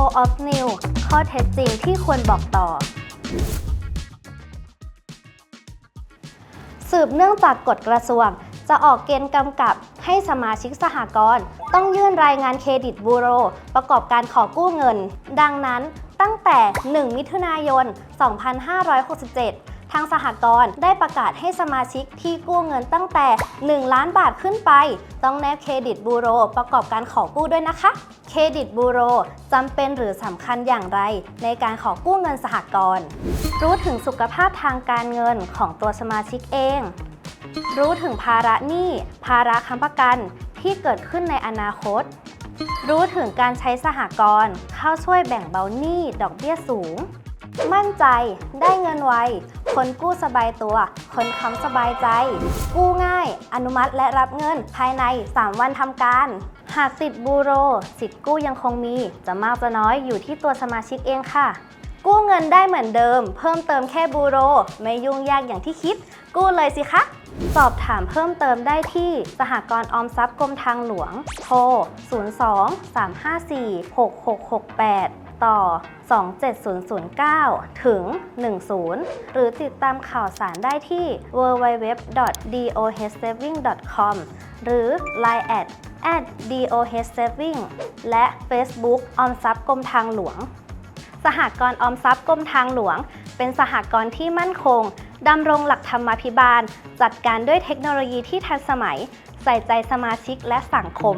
Co-op New ข้อเท็จจริงที่ควรบอกต่อ สืบเนื่องจากกฎกระทรวง จะออกเกณฑ์กำกับให้สมาชิกสหกรณ์ต้องยื่นรายงานเครดิตบูโร ประกอบการขอกู้เงิน ดังนั้นตั้งแต่ 1 มิถุนายน 2567 ทางสหกรณ์ได้ประกาศให้สมาชิกที่กู้เงินตั้งแต่ 1 ล้านบาทขึ้นไป ต้องแนบเครดิตบูโร ประกอบการขอกู้ด้วยนะคะ เครดิตบูโรจำเป็นหรือสำคัญอย่างไร ในการขอกู้เงินสหกรณ์รู้ถึงสุขภาพทางการเงินของตัวสมาชิกเอง รู้ถึงภาระหนี้ ภาระค้ำประกันที่เกิดขึ้นในอนาคต รู้ถึงการใช้สหกรณ์เข้าช่วยแบ่งเบาหนี้ดอกเบี้ยสูง มั่นใจได้เงินไว คนกู้สบายตัว คนค้ำสบายใจ กู้ง่าย อนุมัติและรับเงินภายใน 3 วันทำการ หากติดบูโร สิทธิ์กู้ยังคงมี จะมากจะน้อยอยู่ที่ตัวสมาชิกเองค่ะ กู้เงินได้เหมือนเดิม เพิ่มเติมแค่บูโร ไม่ยุ่งยากอย่างที่คิด กู้เลยสิคะสอบถามเพิ่มเติมได้ที่สหกรณ์ออมทรัพย์กรมทางหลวง โทร 02 354 6668 ต่อ 27009 ถึง 10 หรือติดตามข่าวสารได้ที่ www.dohsaving.com หรือ line at at dohsaving และ Facebook ออมทรัพย์กรมทางหลวง สหกรณ์ออมทรัพย์กรมทางหลวง เป็นสหกรณ์ที่มั่นคงดำรงหลักธรรมาภิบาล จัดการด้วยเทคโนโลยีที่ทันสมัย ใส่ใจสมาชิกและสังคม